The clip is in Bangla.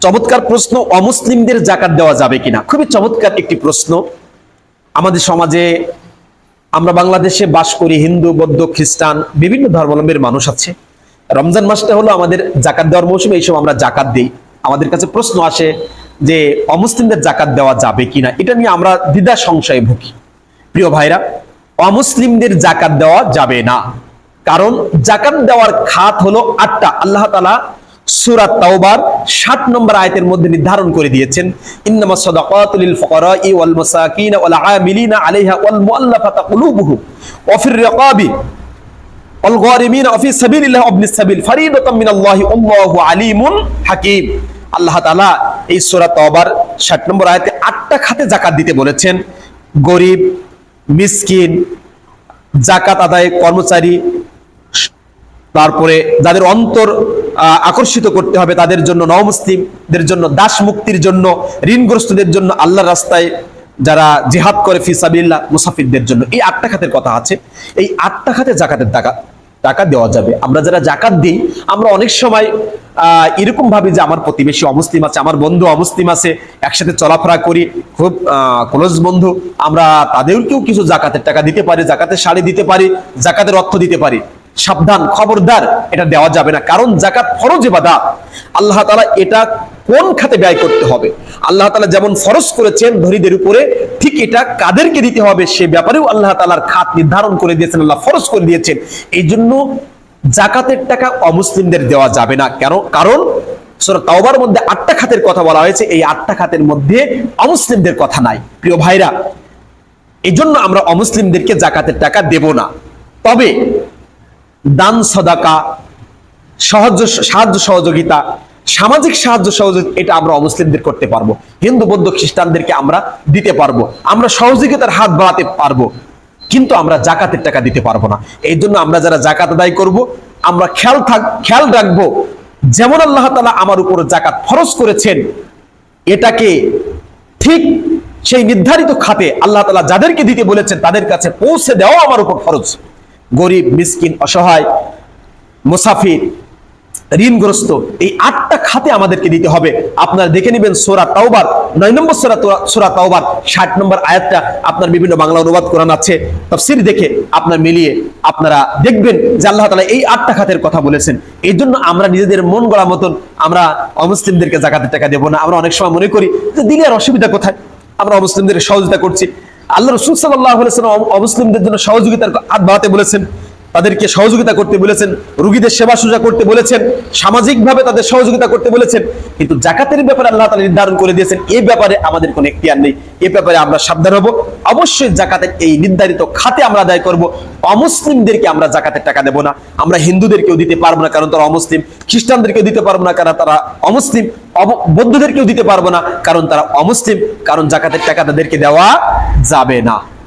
চমৎকার প্রশ্ন, অমুসলিমদের জাকাত দেওয়া যাবে কিনা? খুবই চমৎকার একটি প্রশ্ন। আমাদের সমাজে আমরা বাংলাদেশে বাস করি, হিন্দু, বৌদ্ধ, খ্রিস্টান, বিভিন্ন ধর্মাবলম্বীর মানুষ আছে। রমজান মাসটা হলো আমাদের জাকাত দেওয়ার মৌসুমে, এইসব আমরা জাকাত দিই। আমাদের কাছে প্রশ্ন আসে যে, অমুসলিমদের জাকাত দেওয়া যাবে কিনা? এটা নিয়ে আমরা দ্বিধা সংশয়ে ভুগি। প্রিয় ভাইরা, অমুসলিমদের জাকাত দেওয়া যাবে না। কারণ জাকাত দেওয়ার খাত হলো আটটা। আল্লাহ তালা সুরাত তাওবার 60 নম্বর আয়তের মধ্যে নির্ধারণ করে দিয়েছেন, ইন্নামা সাদাকাতু লিল ফুকারাই ওয়াল মাসাকিন ওয়াল আমিলিনা আলাইহা ওয়াল মুআল্লাফাতা কুলুবুহুম ওয়া ফির রিকাবি ওয়াল ফি সাবিলিল্লাহি ইবনিস সাবিল ফারিদাতাম মিনাল্লাহি আল্লাহু আলিমুন হাকীম। আল্লাহ তাআলা এই সূরা তাওবার 60 নম্বর আয়াতে আটটা খাতে যাকাত দিতে বলেছেন, গরিব, মিসকিন জাকাত আদায় কর্মচারী, তারপরে যাদের অন্তর আকর্ষিত করতে হবে তাদের জন্য নবমুসলিমদের জন্য দাস মুক্তির জন্য, ঋণগ্রস্তদের জন্য, আল্লাহর রাস্তায় যারা জিহাদ করে ফিসাবিল্লাহ মুসাফিরদের জন্য। এই আটটা খাতের কথা আছে। এই আটটা খাতে জাকাতের টাকা টাকা দেওয়া যাবে। আমরা যারা জাকাত দিই, আমরা অনেক সময় এরকম ভাবি যে আমার প্রতিবেশী অমুসলিম আছে, আমার বন্ধু অমুসলিম আছে, একসাথে চলাফেরা করি, খুব ক্লোজ বন্ধু, আমরা তাদেরকেও কিছু জাকাতের টাকা দিতে পারি, জাকাতের শাড়ি দিতে পারি, জাকাতের অর্থ দিতে পারি। সাবধান, খবরদার, এটা দেওয়া যাবে না। কারণ জাকাত ফরজ ইবাদত আল্লাহ তাআলা এটা কোন খাতে ব্যয় করতে হবে? আল্লাহ তাআলা যেমন ফরজ করেছেন ধনীদের উপরে, ঠিক এটা কাদেরকে দিতে হবে সে ব্যাপারেও আল্লাহ তাআলার খাত নির্ধারণ করে দিয়েছেন, আল্লাহ ফরজ করে দিয়েছেন। এই জন্য জাকাতের টাকা অমুসলিমদের দেওয়া যাবে না। কেন? কারণ সূরা তাওবার মধ্যে আটটা খাতের কথা বলা হয়েছে। এই আটটা খাতের মধ্যে অমুসলিমদের কথা নাই। প্রিয় ভাইরা এই জন্য আমরা অমুসলিমদেরকে জাকাতের টাকা দেব না। তবে দান সদাকা, সাহায্য সাহায্য সহযোগিতা, সামাজিক সাহায্য সহযোগিতা এটা আমরা অমুসলিমদের করতে পারব। হিন্দু, বৌদ্ধ, খ্রিস্টানদেরকে আমরা দিতে পারব। আমরা সহযোগিতার হাত বাড়াতে পারব। কিন্তু আমরা জাকাতের টাকা দিতে পারব না। এই জন্য আমরা যারা জাকাত আদায় করব, আমরা খেয়াল থাক, খেয়াল রাখব, যেমন আল্লাহ তালা আমার উপর জাকাত ফরজ করেছেন, এটাকে ঠিক সেই নির্ধারিত খাতে আল্লাহ তালা যাদেরকে দিতে বলেছেন, তাদের কাছে পৌঁছে দেওয়া আমার উপর ফরজ। গরিব, মিসকিন, অসহায়, মুসাফির, ঋণগ্রস্ত, এই আটটা খাতে আমাদেরকে দিতে হবে। আপনারা দেখে নেবেন সোরা তাওবার, নয় নম্বর সোরা সোরা তাওবার, ষাট নম্বর আয়াতটা আপনার বিভিন্ন বাংলা অনুবাদ কোরআন আছে। তফসির দেখে আপনার মিলিয়ে আপনারা দেখবেন যে আল্লাহ তালা এই আটটা খাতের কথা বলেছেন। এই জন্য আমরা নিজেদের মন গড়া মতন আমরা অমুসলিমদেরকে জাকাতের টাকা দেবো না। আমরা অনেক সময় মনে করি যে দিলে আর অসুবিধা কোথায়? আমরা অমুসলিমদের সহযোগিতা করছি। আল্লাহ রসুল সাল্লাহ অমুসলিমদের জন্য সহযোগিতার হাত বাড়াতে বলেছেন, তাদেরকে সহযোগিতা করতে বলেছেন, রুগীদের সেবা সুজা করতে বলেছেন, সামাজিকভাবে তাদের সহযোগিতা করতে বলেছেন, কিন্তু জাকাতের ব্যাপারে আল্লাহ তালা নির্ধারণ করে দিয়েছেন এই ব্যাপারে আমাদের কোনো এখতিয়ার নেই, এ ব্যাপারে আমরা সাবধান হব। অবশ্যই জাকাতের এই নির্ধারিত খাতে আমরা আদায় করব। অমুসলিমদেরকে আমরা জাকাতের টাকা দেব না, আমরা হিন্দুদেরকেও দিতে পারব না, কারণ তারা অমুসলিম, খ্রিস্টানদেরকেও দিতে পারব না, কারণ তারা অমুসলিম বৌদ্ধদেরকেও দিতে পারব না, কারণ তারা অমুসলিম, কারণ জাকাতের টাকা তাদেরকে দেওয়া যাবে না।